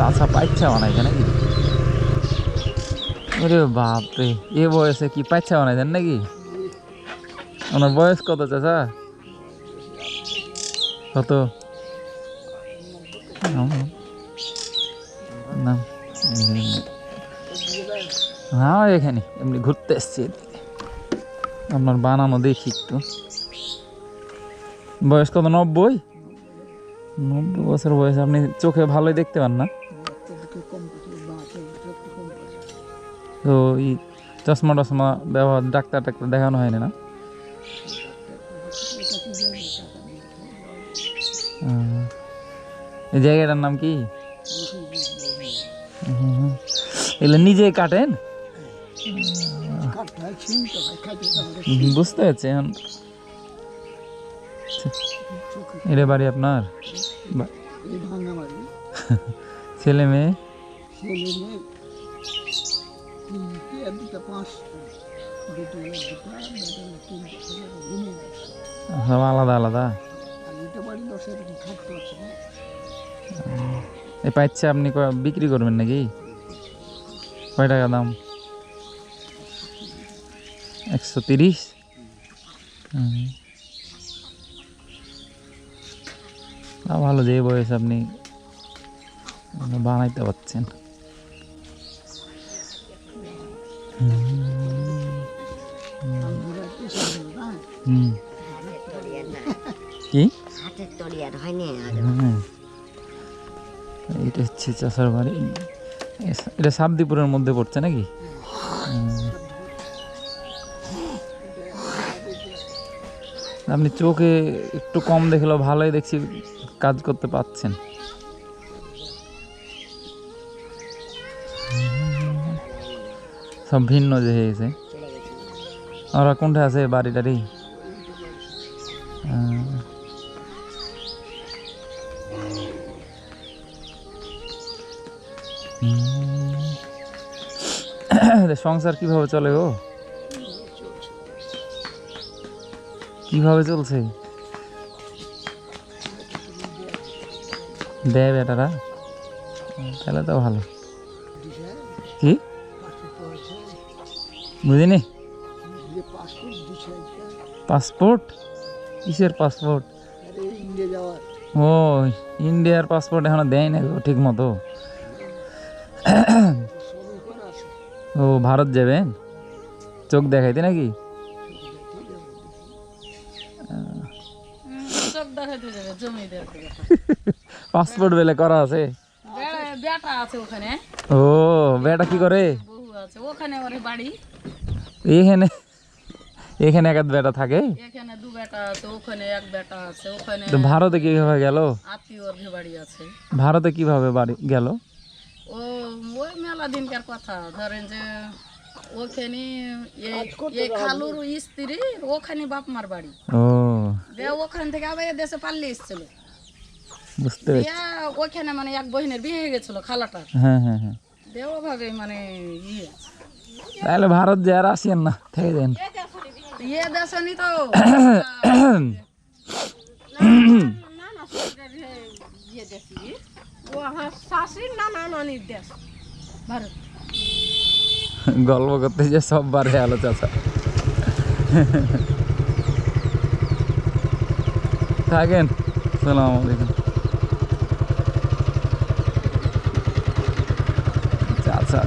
চাচা পাইছা বানাইছে নাকি ওরে বাপরে, এ বয়সে কি পাইছা বানাইছেন নাকি? ওনার বয়স কত চাচা? কত? না হ্যাঁ এখানে, এমনি ঘুরতে এসছি আপনার বানানো দেখি একটু। বয়স কত? নব্বই? নব্বই বছর বয়স আপনি চোখে ভালোই দেখতে পান না? তো এই চশমা টশমা ব্যবহার ডাক্তার টাক্তার দেখানো হয়নি না? এই জায়গাটার নাম কি। এগুলো নিজে কাটেন? বুঝতে পারছি এখন। এটা বাড়ি আপনার? ছেলে মেয়ে। সব আলাদা আলাদা? এই পাইচ্ছে আপনি বিক্রি করবেন নাকি? কয় টাকা দাম? একশো তিরিশ। ভালো যে বয়স আপনি বানাইতে পারছেন। কি হুম। এটা হচ্ছে চাষার বাড়ি এটা সাবদিপুরের মধ্যে পড়ছে নাকি। আপনি চোখে একটু কম দেখলেও ভালোই দেখছি কাজ করতে পাচ্ছেন সব ভিন্ন যে হয়ে গেছে ওরা কোনটা আছে বাড়ি টাড়ি। সংসার কীভাবে চলে গো? কীভাবে চলছে? দেয় বেটারা। তাহলে তো ভালো। কি? বুঝিনি? পাসপোর্ট? কিসের পাসপোর্ট? ও ইন্ডিয়ার পাসপোর্ট এখনও দেয় না গো ঠিক মতো। ও ভারত যাবেন চোখ দেখাইতে নাকি? পাসপোর্ট বেলে করা আছে? বেটা আছে ওখানে। ও বেটা কি করে? বহু আছে ওখানে বাড়ি। এখানে এখানে এক বেটা থাকে? এখানে দু বেটা আছে ওখানে এক বেটা আছে ওখানে ভারতে কীভাবে গেল? আত্মীয় ওর বাড়ি আছে। ভারতে কীভাবে বাড়ি গেল? ও ওই মেলা দিনকার কথা। ধরেন যে ওখানে এই এই খালুর স্ত্রী ওখানে বাপ মার বাড়ি। ও। দিয়ে ওখান থেকে আবার দেশে পাল্লে এসেছিল। বুঝতে ওখানে মানে এক বহিনের বিয়ে হয়ে গেছিল খালাটার। হ্যাঁ হ্যাঁ হ্যাঁ। দিয়ে ওভাবে মানে ইয়ে তাহলে ভারত যে আর আসিয়েন না থেকে দেন ইয়ে দেশে নি তো। ভারত গল্প করতে যে সব বারে আলো চাচা। থাকেন, সালাম আলাইকুম। চাচা।